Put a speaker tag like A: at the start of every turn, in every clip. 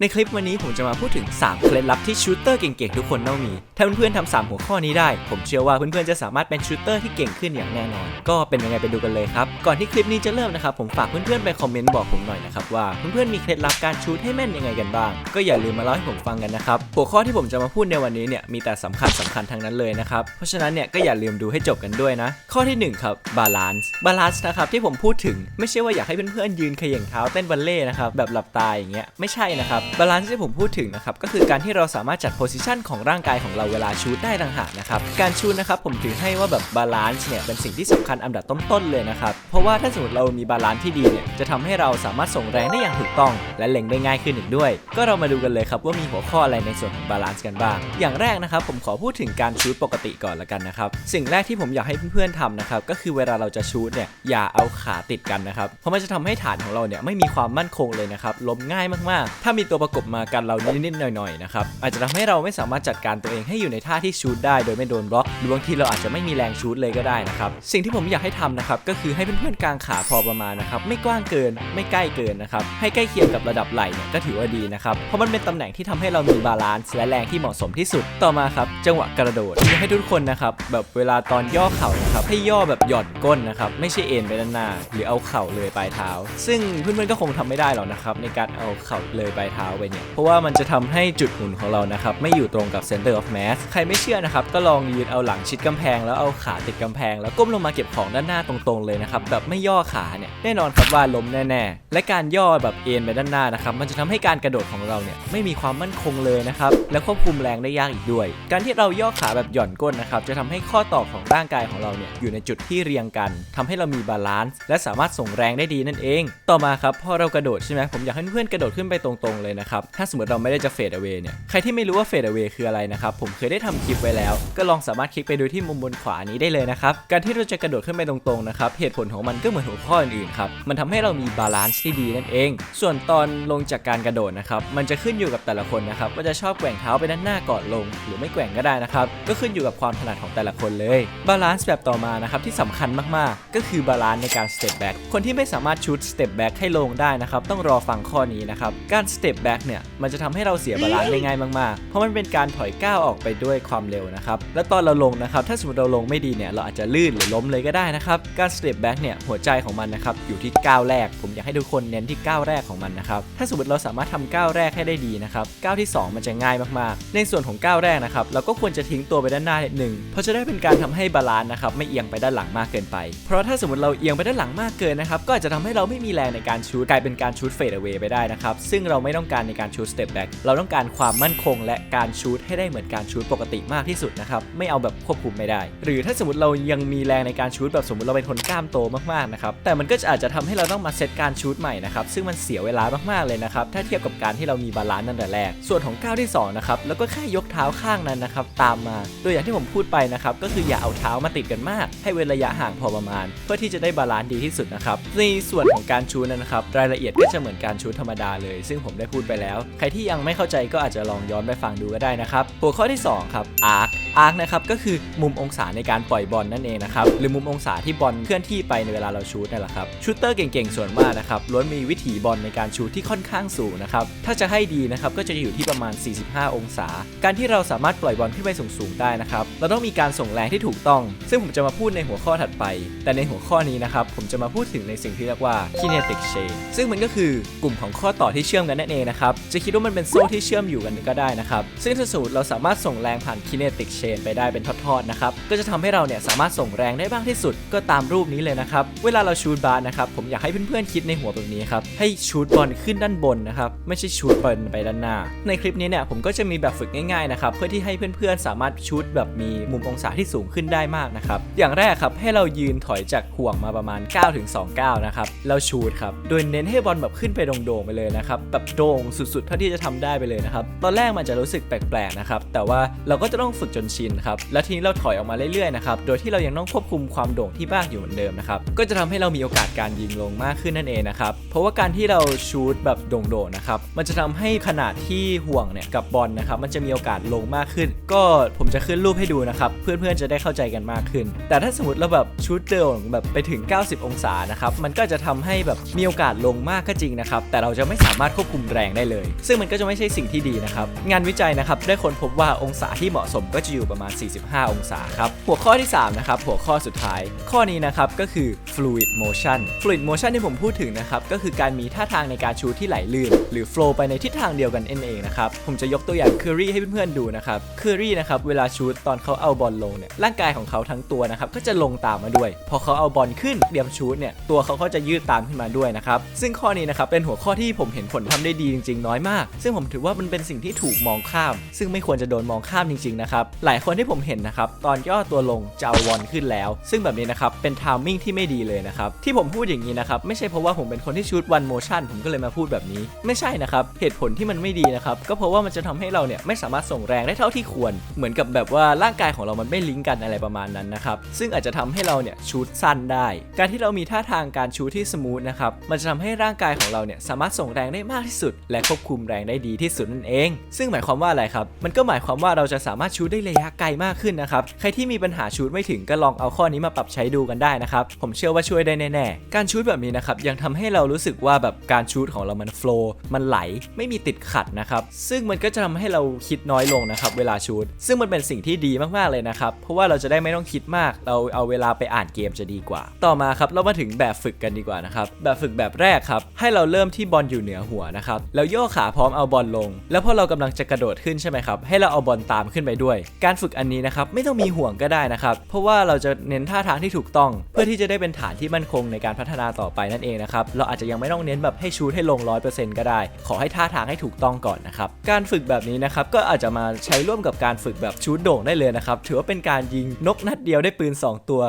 A: ในคลิปวันนี้ผมจะมาพูดถึง 3 เคล็ดลับที่ชูตเตอร์เก่งๆ ทุกคนต้องมี ถ้าเพื่อนๆทำ3หัวข้อนี้ได้ ผมเชื่อว่าเพื่อนๆจะสามารถเป็นชูตเตอร์ที่เก่งขึ้นอย่างแน่นอน ก็เป็นยังไงไปดูกันเลยครับ ก่อนที่คลิปนี้จะเริ่มนะครับ ผมฝากเพื่อนๆไปคอมเมนต์บอกผมหน่อยนะครับว่าเพื่อนๆมีเคล็ดลับการชูตให้แม่นยังไงกันบ้าง ก็อย่าลืมมาเล่าให้ผมฟังกันนะครับ หัวข้อที่ผมจะมาพูดในวันนี้เนี่ยมีแต่สำคัญสำคัญทั้งนั้นเลยนะครับ เพราะฉะนั้นเนี่ยก็อย่าลืมดูให้จบกันด้วยนะ ข้อที่หนึ่งครับบาลานซ์ บาลานซ์นะครับที่ผมพูดถึงไม่ใช่ว่าอยากให้เพื่อนๆยืนเขย่งเท้าเต้นบัลเล่นะครับแบบหลับตาอย่างเงี้ยไม่ใช่นะครับบาลานซ์ที่ผมพูดถึงนะครับก็คือการที่เราสามารถจัดโพสิชันของร่างกายของเราเวลาชูตได้ต่างหากนะครับการชูตนะครับผมถือให้ว่าแบบบาลานซ์เนี่ยเป็นสิ่งที่สำคัญอันดับต้นๆเลยนะครับเพราะว่าถ้าสมมติเรามีบาลานซ์ที่ดีเนี่ยจะทำให้เราสามารถส่งแรงได้อย่างถูกต้อง และเล็งได้ง่ายขึ้นอีกด้วย ก็เรามาดูกันเลยครับว่ามีหัวข้ออะไรในส่วนของบาลานซ์กันบ้าง อย่างแรกนะครับผมขอพูดถึงการชูตปกติก่อนละกันนะครับสิ่งแรกที่ผมอยากให้เพื่อนๆทำนะครับก็คือเวลาเราจะชูตเนี่ยอย่าเอาขาติดกันนะครับเพราะมันจะทำให้ฐานของเราเนี่ยไม่มีความมั่นคงเลยนะครับล้มง่ายมากๆ ถ้ามีตวประกบมากันเรานิดๆหน่อยๆนะครับอาจจะทำให้เราไม่สามารถจัดการตัวเองให้อยู่ในท่าที่ชูตได้โดยไม่โดนบล็อกหรือบางทีเราอาจจะไม่มีแรงชูตเลยก็ได้นะครับสิ่งที่ผมอยากให้ทำนะครับก็คือให้เพื่อนๆกางขาพอประมาณนะครับไม่กว้างเกินไม่ใกล้เกินนะครับให้ใกล้เคียงกับระดับไหล่เนี่ยก็ถือว่าดีนะครับเพราะมันเป็นตำแหน่งที่ทำให้เรามีบาลานซ์และแรงที่เหมาะสมที่สุดต่อมาครับจังหวะกระโดดอยากให้ทุกคนนะครับแบบเวลาตอนย่อเข่านะครับให้ย่อแบบหย่อนก้นนะครับไม่ใช่เอ็นไปด้านหน้าหรือเอาเข่าเลยปลายเท้า ซึ่งเพื่อนๆก็คงทำไม่ได้หรอกนะครับในการเอาเข่าเลยปลายเท้าไปเนี่ย เพราะว่ามันจะทำให้จุดหมุนของเรานะครับ ไม่อยู่ตรงกับ center of mass ใครไม่เชื่อนะครับ ก็ลองยืนเอาหลังชิดกำแพง แล้วเอาขาติดกำแพง แล้วก้มลงมาเก็บของด้านหน้าตรงๆเลยนะครับ แบบไม่ย่อขาเนี่ย แน่นอนครับว่าล้มแน่ๆ และการย่อแบบเอ็นไปด้านหน้านะครับ มันจะทำให้การกระโดดของเราเนี่ยไม่มีความมั่นคงเลยนะครับ และควบคุมแรงได้ยากอีกด้วย การที่เราย่อขาแบบหย่อนก้นนะครับ จะทำให้ข้อต่อของร่างกายของเราเนี่ยอยู่ในจุดที่เรียงกันทำให้เรามีบาลานซ์และสามารถส่งแรงได้ดีนั่นเอง ต่อมาครับพอเรากระโดดใช่ไหมผมอยากให้เพื่อนกระโดดขึ้นไปตรงๆเลยนะครับ ถ้าสมมติเราไม่ได้จะเฟดเอาเวเนี่ย ใครที่ไม่รู้ว่าเฟดเอาเวคืออะไรนะครับ ผมเคยได้ทำคลิปไว้แล้ว ก็ลองสามารถคลิกไปดูที่มุมบนขวานี้ได้เลยนะครับ การที่เราจะกระโดดขึ้นไปตรงๆนะครับ เหตุผลของมันก็เหมือนหัวข้ออื่นๆครับ มันทำให้เรามีบาลานซ์ที่ดีนั่นเอง ส่วนตอนลงจากการกระโดดนะครับ มันจะขึ้นอยู่กับแต่ละคนนะครับ ว่าจะชอบแกว่งเท้าไปด้านหน้าก่อนลง หรือไม่แกว่งก็ได้นะครับ ก็ขึ้นอยู่กับความถนัดของแต่ละคนเลย บาลานซ์แบบต่อมานะครับที่สำคัญมากๆ ก็คือบาลานซ์ในการสเต็ปแบ็กคนที่ไม่สามารถชุดสเต็ปแบ็กให้ลงได้นะครับต้องรอฟังข้อนี้นะครับการสเต็ปแบ็กเนี่ยมันจะทำให้เราเสียบาลานซ์ได้ง่ายมากๆ เพราะมันเป็นการถอยก้าวออกไปด้วยความเร็วนะครับ และตอนเราลงนะครับ ถ้าสมมติเราลงไม่ดีเนี่ยเราอาจจะลื่นหรือล้มเลยก็ได้นะครับ การสเต็ปแบ็กเนี่ยหัวใจของมันนะครับอยู่ที่ก้าวแรก ผมอยากให้ทุกคนเน้นที่ก้าวแรกของมันนะครับ ถ้าสมมติเราสามารถทำก้าวแรกให้ได้ดีนะครับก้าวที่ 2 มันจะง่ายมากๆ ในส่วนของก้าวแรกนะครับเราก็ควรจะทิ้งตัวไปด้านหน้านิดนึงเพราะจะได้เป็นการทำให้บาลานซ์นะครับไม่เอียงไปด้านหลังมากเกินไป เพราะถ้าสมมติเราเอียงไปด้านหลังมากเกินนะครับก็อาจจะทำให้เราไม่มีแรงในการชูตกลายเป็นการชูตเฟดเอา a y ไปได้นะครับซึ่งเราไม่ต้องการในการชูตสเต็ปแบ็กเราต้องการความมั่นคง และการชูตให้ได้เหมือนการชูตปกติมากที่สุดนะครับไม่เอาแบบควบคุมไม่ได้ หรือถ้าสมมติเรายังมีแรงในการชูตแบบสมมติเราเป็นคนกล้ามโตมากๆนะครับแต่มันก็จะอาจจะทำให้เราต้องมาเซตการชูตใหม่นะครับซึ่งมันเสียเวลามากๆเลยนะครับถ้าเทียบกับการที่เรามีบาลานซ์ตั้งแต่แรก ส่วนของก้าวที่2นะครับแล้วก็แค่ยกเท้าข้างนั้นนะครับตามมาโดยอย่างที่ผมพูดไปนะครับก็คืออย่าเอาเท้ามาติดกันมาก ให้เว้นระยะห่างพอประมาณ เพื่อที่จะได้บาลานซ์ดีที่สุดนะครับในส่วนของการชูนะครับรายละเอียดก็จะเหมือนการชูธรรมดาเลย ซึ่งผมได้พูดไปแล้ว ใครที่ยังไม่เข้าใจก็อาจจะลองย้อนไปฟังดูก็ได้นะครับ หัวข้อที่ 2 ครับอาร์ค อาร์คนะครับก็คือมุมองศาในการปล่อยบอลนั่นเองนะครับหรือมุมองศาที่บอลเคลื่อนที่ไปในเวลาเราชูตนั่นแหละครับชูตเตอร์เก่งๆส่วนมากนะครับล้วนมีวิถีบอลในการชูตที่ค่อนข้างสูงนะครับถ้าจะให้ดีนะครับก็จะอยู่ที่ประมาณ 45 องศา การที่เราสามารถปล่อยบอลขึ้นไปสูงๆได้นะครับเราต้องมีการส่งแรงที่ถูกต้อง ซึ่งผมจะมาพูดในหัวข้อถัดไป แต่ในหัวข้อนี้นะครับผมจะมาพูดถึงในสิ่งที่เรียกว่า kinetic chain ซึ่งมันก็คือกลุ่มของข้อต่อที่เชื่อมกันนั่นเองนะครับจะคิดว่ามันเป็นโซ่ที่เชื่อมอยู่กันก็ได้นะครับซึ่งถ้าสมมติเราสามารถส่งแรงผ่าน kinetic chain ไปได้เป็นทอดๆนะครับ ก็จะทำให้เราเนี่ยสามารถส่งแรงได้บ้างที่สุด ก็ตามรูปนี้เลยนะครับ เวลาเราชูตบาสนะครับ ผมอยากให้เพื่อนๆคิดในหัวแบบนี้ครับ ให้ชูตบอลขึ้นด้านบนนะครับ ไม่ใช่ชูตบอลไปด้านหน้า ในคลิปนี้เนี่ยผมก็จะมีแบบฝึกง่ายๆนะครับ เพื่อที่ให้เพื่อนๆสามารถชูตแบบมีมุมองศาที่สูงขึ้นได้มากนะครับ อย่างแรกครับให้เรายืนถอยจากห่วงมาประมาณ 9-2ก้าวนะครับ แล้วชูตครับ โดยเน้นให้บอลแบบขึ้นไปโด่งๆไปเลยนะครับ แบบโด่งสุดๆเท่าที่จะทำได้ไปเลยนะครับ ตอนแรกมันจะรู้สึกแปลกๆนะครับ แต่ว่าเราก็จะต้องฝึกจนชินครับ และทีนี้เราถอยออกมาเรื่อยๆนะครับ โดยที่เรายังต้องควบคุมความโด่งที่มากอยู่เหมือนเดิมนะครับ ก็จะทำให้เรามีโอกาสการยิงลงมากขึ้นนั่นเองนะครับ เพราะว่าการที่เราชูตแบบโด่งๆนะครับ มันจะทำให้ขนาดที่ห่วงเนี่ยกับบอลนะครับ มันจะมีโอกาสลงมากขึ้น ก็ผมจะขึ้นรูปให้ดูนะครับ เพื่อนๆจะได้เข้าใจกันมากขึ้น แต่ถ้าสมมติเราแบบชูตโด่งแบบไปถึง 90 องศานะครับ มันก็จะทำให้แบบมีโอกาสลงมากก็จริงนะครับ แต่เราจะไม่สามารถควบคุมแรงได้เลย ซึ่งมันก็จะไม่ใช่สิ่งที่ดีนะครับ งานวิจัยนะครับได้ค้นพบว่าองศาที่เหมาะสมก็จะอยู่ประมาณ 45 องศาครับ หัวข้อที่ 3 นะครับ หัวข้อสุดท้าย ข้อนี้นะครับก็คือ fluid motion fluid motion ที่ผมพูดถึงนะครับ ก็คือการมีท่าทางในการชูที่ไหลลื่น หรือ flow ไปในทิศทางเดียวกันเองเองนะครับ ผมจะยกตัวอย่างเคอรี่ให้เพื่อนๆดูนะครับเคอรี่นะครับเวลาชูตตอนเขาเอาบอลลงเนี่ยร่างกายของเขาทั้งตัวนะครับก็จะลงตามมาด้วย พอเขาเอาบอลขึ้นเตรียมชูตเนี่ยตัวเขาก็จะยืดตามขึ้นมาด้วยนะครับซึ่งข้อนี้นะครับเป็นหัวข้อที่ผมเห็นผลทำได้ดีจริง ๆ น้อยมาก ซึ่งผมถือว่ามันเป็นสิ่งที่ถูกมองข้าม ซึ่งไม่ควรจะโดนมองข้ามจริงๆนะครับหลายคนที่ผมเห็นนะครับตอนย่อตัวลงจะเอาบอลขึ้นแล้ว ซึ่งแบบนี้นะครับเป็นทามมิ่งที่ไม่ดีเลยนะครับที่ผมพูดอย่างนี้นะครับไม่ใช่เพราะว่าผมเป็นคนที่ชูตวันโมชั่นผมก็เลยมาพูดแบบนี้ ไม่ใช่นะครับเหตุผลที่มันไม่ดีนะครับก็เพราะว่ามันจะทำให้เราเนี่ยไม่สามารถส่งแรงได้เท่าที่ควร เหมือนกับแบบว่าร่างกายของเรามันไม่ลิงก์กันอะไรประมาณนั้นนะครับซึ่งอาจจะทำให้เราเนี่ยชูตสั้นได้ การที่เรามีท่าทางการชูที่สมูทนะครับมันจะทำให้ร่างกายของเราเนี่ยสามารถส่งแรงได้มากที่สุด และควบคุมแรงได้ดีที่สุดนั่นเอง ซึ่งหมายความว่าอะไรครับมันก็หมายความว่าเราจะสามารถชูได้ระยะไกลมากขึ้นนะครับ ใครที่มีปัญหาชูตไม่ถึงก็ลองเอาข้อนี้มาปรับใช้ดูกันได้นะครับ ผมเชื่อว่าช่วยได้แน่ๆ การชูตแบบนี้นะครับยังทำให้เรารู้สึกว่าแบบการชูตของเรามันโฟล์มันไหลไม่มีติดขัดนะครับ ซึ่งมันก็จะทำให้เราคิดน้อยลงนะครับเวลาชูตซึ่งมันเป็นสิ่งที่ดีมากๆเลยนะครับ เพราะว่าเราจะได้ไม่ต้องคิดมาก เราเอาเวลาไปอ่านเกมจะดีกว่า ต่อมาครับเรามาถึงแบบฝึกกันดีกว่านะครับ แบบฝึกแบบแรกครับ ให้เราเริ่มที่บอลอยู่เหนือหัวนะครับ แล้วโยกขาพร้อมเอาบอลลง แล้วพอเรากำลังจะกระโดดขึ้นใช่ไหมครับ ให้เราเอาบอลตามขึ้นไปด้วย การฝึกอันนี้นะครับไม่ต้องมีห่วงก็ได้นะครับเพราะว่าเราจะเน้นท่าทางที่ถูกต้อง เพื่อที่จะได้เป็นฐานที่มั่นคงในการพัฒนาต่อไปนั่นเองนะครับเราอาจจะยังไม่ต้องเน้นแบบให้ชูให้ลง 100%ก็ได้ ขอให้ท่าทางให้ถูกต้องก่อนนะครับการฝึกแบบนี้นะครับก็อาจจะมาใช้ร่วมกับการฝึกแบบชูโด่งได้เลยนะครับถือว่าเป็นการยิงนกนัดเดียวได้ปืน 2 ตัว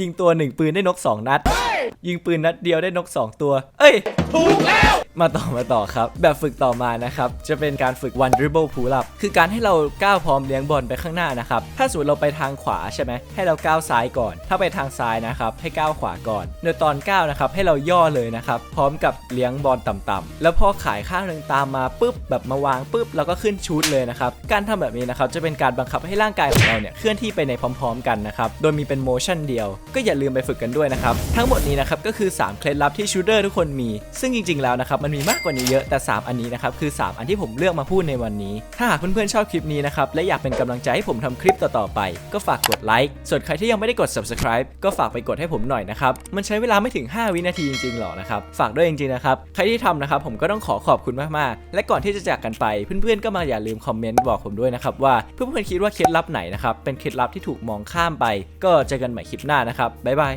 A: ยิงตัว 1 ปืนได้นก 2 นัด ยิงปืนนัดเดียวได้นก 2 ตัว เอ้ยถูกแล้ว มาต่อมาต่อครับ แบบฝึกต่อมานะครับ จะเป็นการฝึก one dribble pull up คือการให้เราก้าวพร้อมเลี้ยงบอลไปข้างหน้านะครับ ถ้าสมมติเราไปทางขวาใช่ไหมให้เราก้าวซ้ายก่อน ถ้าไปทางซ้ายนะครับให้ก้าวขวาก่อนโดยตอนก้าวนะครับให้เราย่อเลยนะครับพร้อมกับเลี้ยงบอลต่ำๆแล้วพอขายข้างหนึ่งตามมาปุ๊บแบบมาวางปุ๊บเราก็ขึ้นชูดเลยนะครับการทำแบบนี้นะครับจะเป็นการบังคับให้ร่างกายของเราเนี่ยเคลื่อนที่ไปในพร้อม ๆ กันนะครับโดยมีเป็นโมชั่นเดียว ก็อย่าลืมไปฝึกกันด้วยนะครับทั้งหมดนี้นะครับก็คือ3เคล็ดลับที่ชูเดอร์ทุกคนมี ซึ่งจริงๆแล้วนะครับมันมีมากกว่านี้เยอะแต่ 3 อันนี้นะครับคือ 3 อันที่ผมเลือกมาพูดในวันนี้ ถ้าหากเพื่อนๆชอบคลิปนี้นะครับและอยากเป็นกำลังใจให้ผมทำคลิปต่อๆไป ก็ฝากกดไลค์ส่วนใครที่ยังไม่ได้กด subscribe ก็ฝากไปกดให้ผมหน่อยนะครับมันใช้เวลาไม่ถึง 5 วินาทีจริงๆหรอนะครับฝากด้วยจริงๆนะครับใครที่ทำนะครับผมก็ต้องขอขอบคุณมากๆ และก่อนที่จะจากกันไปเพื่อนๆก็มาอย่าลืมคอมเมนต์บอกผมด้วยนะครับว่าเพื่อนๆคิดว่าเคล็ดลับไหนนะครับเป็นเคล็ดลับที่ถูกมองข้ามไป ก็เจอกันใหม่คลิปหน้านะครับบ๊ายบาย